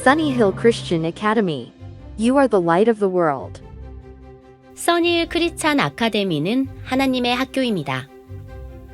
Sunny Hill Christian Academy. You are the light of the world. 써니힐 크리스찬 아카데미는 하나님의 학교입니다.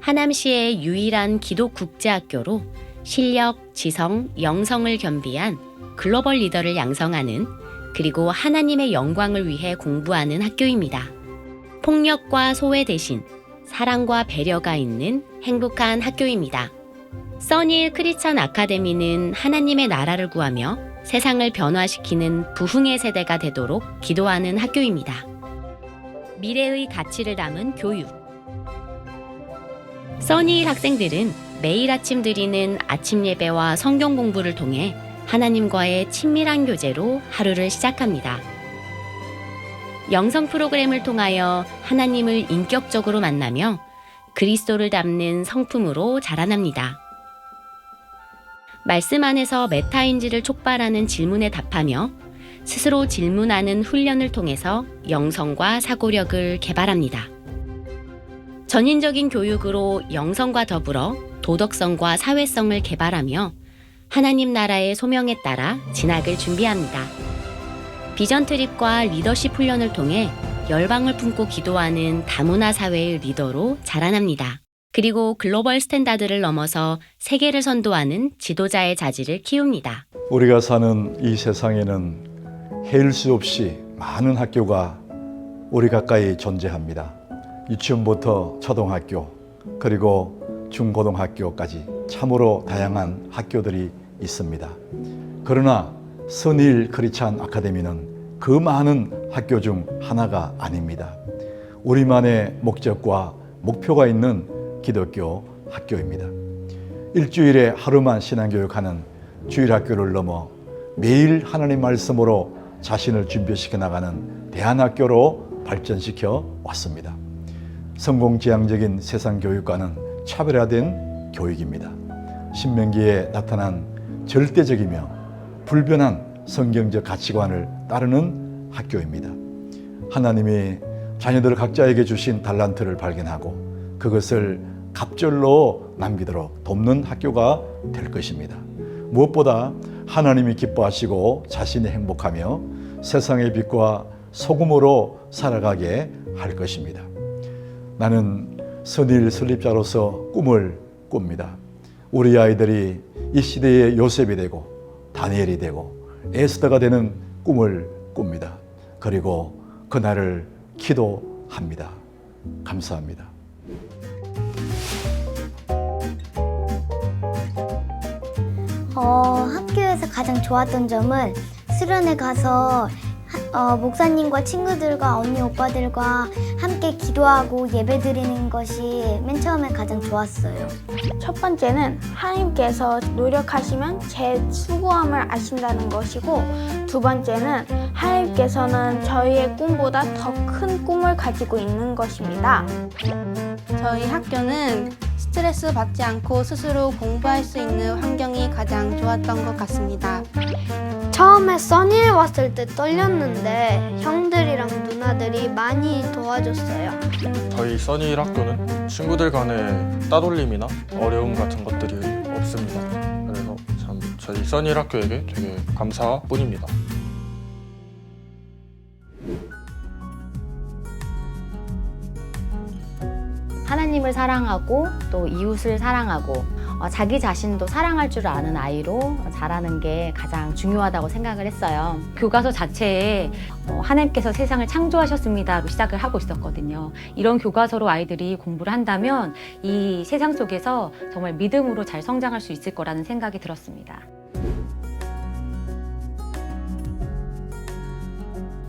하남시의 유일한 기독 국제학교로 실력, 지성, 영성을 겸비한 글로벌 리더를 양성하는 그리고 하나님의 영광을 위해 공부하는 학교입니다. 폭력과 소외 대신 사랑과 배려가 있는 행복한 학교입니다. 써니힐 크리스찬 아카데미는 하나님의 나라를 구하며 세상을 변화시키는 부흥의 세대가 되도록 기도하는 학교입니다. 미래의 가치를 담은 교육. 써니힐 학생들은 매일 아침 드리는 아침 예배와 성경 공부를 통해 하나님과의 친밀한 교제로 하루를 시작합니다. 영성 프로그램을 통하여 하나님을 인격적으로 만나며 그리스도를 담는 성품으로 자라납니다. 말씀 안에서 메타인지를 촉발하는 질문에 답하며 스스로 질문하는 훈련을 통해서 영성과 사고력을 개발합니다. 전인적인 교육으로 영성과 더불어 도덕성과 사회성을 개발하며 하나님 나라의 소명에 따라 진학을 준비합니다. 비전 트립과 리더십 훈련을 통해 열방을 품고 기도하는 다문화 사회의 리더로 자라납니다. 그리고 글로벌 스탠다드를 넘어서 세계를 선도하는 지도자의 자질을 키웁니다. 우리가 사는 이 세상에는 헤일 수 없이 많은 학교가 우리 가까이 존재합니다. 유치원부터 초등학교 그리고 중고등학교까지 참으로 다양한 학교들이 있습니다. 그러나 선일 크리찬 아카데미는 그 많은 학교 중 하나가 아닙니다. 우리만의 목적과 목표가 있는 기독교 학교입니다. 일주일에 하루만 신앙교육하는 주일 학교를 넘어 매일 하나님 말씀으로 자신을 준비시켜 나가는 대안학교로 발전시켜 왔습니다. 성공지향적인 세상 교육과는 차별화된 교육입니다. 신명기에 나타난 절대적이며 불변한 성경적 가치관을 따르는 학교입니다. 하나님이 자녀들 각자에게 주신 달란트를 발견하고 그것을 갑절로 남기도록 돕는 학교가 될 것입니다. 무엇보다 하나님이 기뻐하시고 자신이 행복하며 세상의 빛과 소금으로 살아가게 할 것입니다. 나는 선일 설립자로서 꿈을 꿉니다. 우리 아이들이 이 시대의 요셉이 되고 다니엘이 되고 에스더가 되는 꿈을 꿉니다. 그리고 그날을 기도합니다. 감사합니다. 어, 학교에서 가장 좋았던 점은 수련회 가서 하- 어, 목사님과 친구들과 언니 오빠들과 함께 기도하고 예배 드리는 것이 맨 처음에 가장 좋았어요. 첫 번째는 하나님께서 노력하시면 제 수고함을 아신다는 것이고 두 번째는 하나님께서는 저희의 꿈보다 더 큰 꿈을 가지고 있는 것입니다. 저희 학교는 스트레스 받지 않고 스스로 공부할 수 있는 환경이 가장 좋았던 것 같습니다. 처음에 써니에 왔을 때 떨렸는데 형들이랑 누나들이 많이 도와줬어요. 저희 써니 1학교는 친구들 간의 따돌림이나 어려움 같은 것들이 없습니다. 그래서 참 저희 써니 1학교에게 되게 감사뿐입니다. 하나님을 사랑하고 또 이웃을 사랑하고 어, 자기 자신도 사랑할 줄 아는 아이로 자라는 게 가장 중요하다고 생각을 했어요. 교과서 자체에 어, 하나님께서 세상을 창조하셨습니다로 시작을 하고 있었거든요. 이런 교과서로 아이들이 공부를 한다면 이 세상 속에서 정말 믿음으로 잘 성장할 수 있을 거라는 생각이 들었습니다.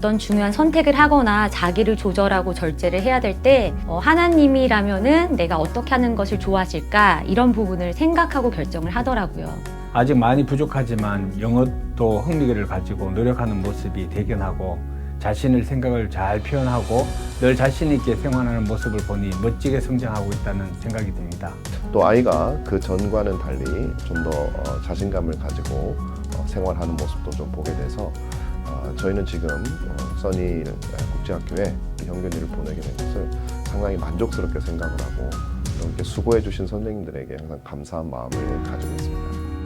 어떤 중요한 선택을 하거나 자기를 조절하고 절제를 해야 될때 어, 하나님이라면은 내가 어떻게 하는 것을 좋아하실까 이런 부분을 생각하고 결정을 하더라고요. 아직 많이 부족하지만 영어도 흥미를 가지고 노력하는 모습이 대견하고 자신의 생각을 잘 표현하고 늘 자신 있게 생활하는 모습을 보니 멋지게 성장하고 있다는 생각이 듭니다. 또 아이가 그 전과는 달리 좀 더 자신감을 가지고 어, 생활하는 모습도 좀 보게 돼서 어, 저희는 지금 어, 써니 국제학교에 이 형균이를 보내게 된 것을 상당히 만족스럽게 생각을 하고 이렇게 수고해 주신 선생님들에게 항상 감사한 마음을 가지고 있습니다.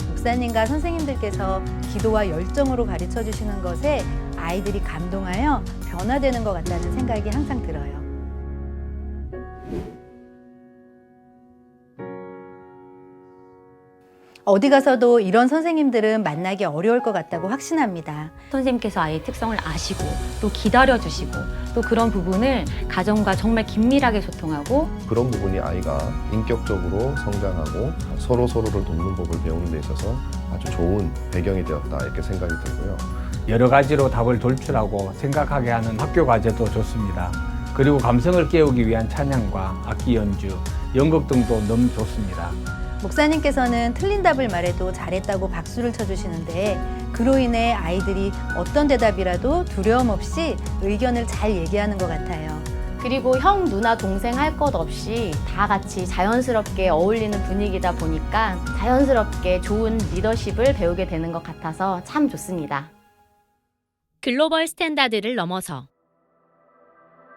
목사님과 선생님들께서 기도와 열정으로 가르쳐 주시는 것에 아이들이 감동하여 변화되는 것 같다는 생각이 항상 들어요. 어디 가서도 이런 선생님들은 만나기 어려울 것 같다고 확신합니다. 선생님께서 아이의 특성을 아시고 또 기다려주시고 또 그런 부분을 가정과 정말 긴밀하게 소통하고 그런 부분이 아이가 인격적으로 성장하고 서로 서로를 돕는 법을 배우는 데 있어서 아주 좋은 배경이 되었다 이렇게 생각이 들고요. 여러 가지로 답을 돌출하고 생각하게 하는 학교 과제도 좋습니다. 그리고 감성을 깨우기 위한 찬양과 악기 연주, 연극 등도 너무 좋습니다. 목사님께서는 틀린 답을 말해도 잘했다고 박수를 쳐주시는데 그로 인해 아이들이 어떤 대답이라도 두려움 없이 의견을 잘 얘기하는 것 같아요. 그리고 형, 누나, 동생 할 것 없이 다 같이 자연스럽게 어울리는 분위기다 보니까 자연스럽게 좋은 리더십을 배우게 되는 것 같아서 참 좋습니다. 글로벌 스탠다드를 넘어서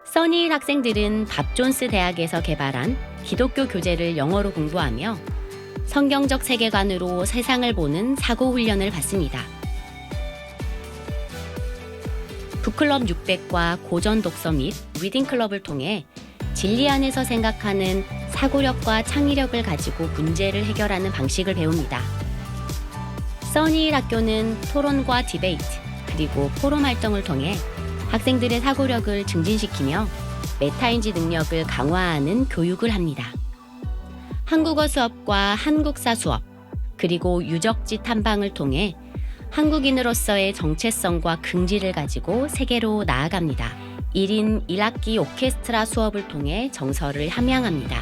써니힐 학생들은 밥 존스 대학에서 개발한 기독교 교재를 영어로 공부하며 성경적 세계관으로 세상을 보는 사고 훈련을 받습니다. 북클럽 600과 고전 독서 및 리딩 클럽을 통해 진리 안에서 생각하는 사고력과 창의력을 가지고 문제를 해결하는 방식을 배웁니다. 써니힐 학교는 토론과 디베이트 그리고 포럼 활동을 통해 학생들의 사고력을 증진시키며 메타인지 능력을 강화하는 교육을 합니다. 한국어 수업과 한국사 수업, 그리고 유적지 탐방을 통해 한국인으로서의 정체성과 긍지를 가지고 세계로 나아갑니다. 1인 1학기 오케스트라 수업을 통해 정서를 함양합니다.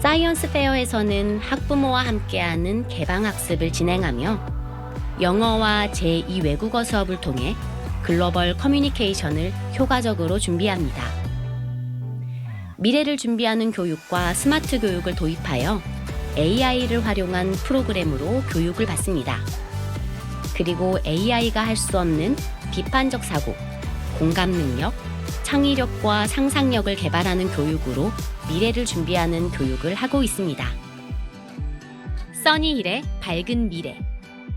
사이언스 페어에서는 학부모와 함께하는 개방학습을 진행하며 영어와 제2 외국어 수업을 통해 글로벌 커뮤니케이션을 효과적으로 준비합니다. 미래를 준비하는 교육과 스마트 교육을 도입하여 AI를 활용한 프로그램으로 교육을 받습니다. 그리고 AI가 할 수 없는 비판적 사고, 공감 능력, 창의력과 상상력을 개발하는 교육으로 미래를 준비하는 교육을 하고 있습니다. 써니힐의 밝은 미래.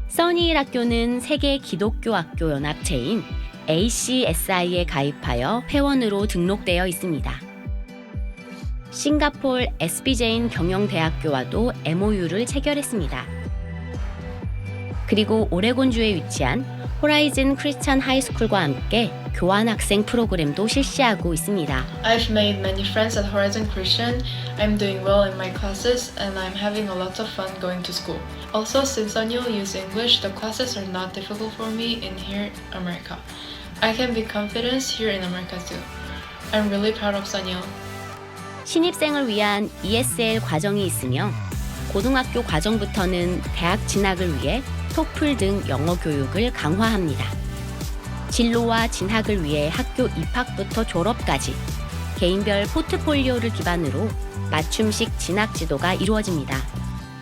써니힐 학교는 세계 기독교 학교 연합체인 ACSI에 가입하여 회원으로 등록되어 있습니다. 싱가폴 SBJ인 경영대학교와도 MOU를 체결했습니다. 그리고 오레곤주에 위치한 호라이즌 크리스찬 하이스쿨과 함께 교환 학생 프로그램도 실시하고 있습니다. I've made many friends at Horizon Christian. I'm doing well in my classes and I'm having a lot of fun going to school. Also, since I knew use English, the classes are not difficult for me in here, America. I can be confident here in America too. I'm really proud of Sanyo. 신입생을 위한 ESL 과정이 있으며 고등학교 과정부터는 대학 진학을 위해 토플 등 영어 교육을 강화합니다. 진로와 진학을 위해 학교 입학부터 졸업까지 개인별 포트폴리오를 기반으로 맞춤식 진학 지도가 이루어집니다.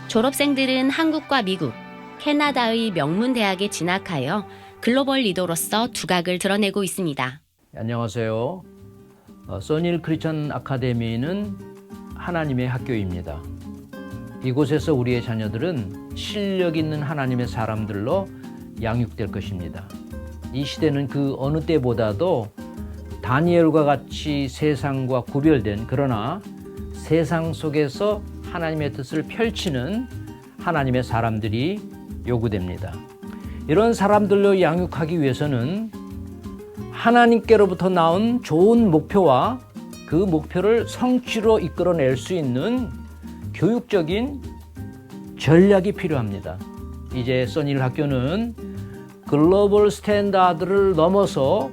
졸업생들은 한국과 미국, 캐나다의 명문 대학에 진학하여 글로벌 리더로서 두각을 드러내고 있습니다. 안녕하세요. 어, 써닐 크리스천 아카데미는 하나님의 학교입니다. 이곳에서 우리의 자녀들은 실력 있는 하나님의 사람들로 양육될 것입니다. 이 시대는 그 어느 때보다도 다니엘과 같이 세상과 구별된 그러나 세상 속에서 하나님의 뜻을 펼치는 하나님의 사람들이 요구됩니다. 이런 사람들로 양육하기 위해서는 하나님께로부터 나온 좋은 목표와 그 목표를 성취로 이끌어낼 수 있는 교육적인 전략이 필요합니다. 이제 써닐 학교는 글로벌 스탠다드를 넘어서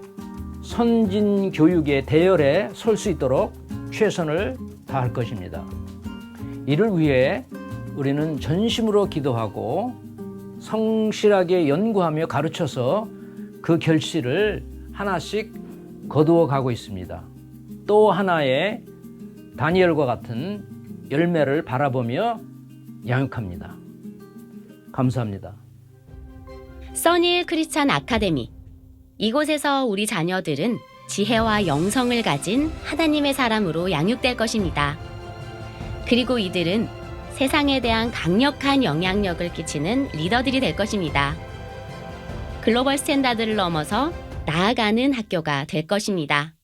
선진 교육의 대열에 설 수 있도록 최선을 다할 것입니다. 이를 위해 우리는 전심으로 기도하고 성실하게 연구하며 가르쳐서 그 결실을 하나씩 거두어 가고 있습니다. 또 하나의 다니엘과 같은 열매를 바라보며 양육합니다. 감사합니다. 써니의 크리찬 아카데미 이곳에서 우리 자녀들은 지혜와 영성을 가진 하나님의 사람으로 양육될 것입니다. 그리고 이들은 세상에 대한 강력한 영향력을 끼치는 리더들이 될 것입니다. 글로벌 스탠다드를 넘어서 나아가는 학교가 될 것입니다.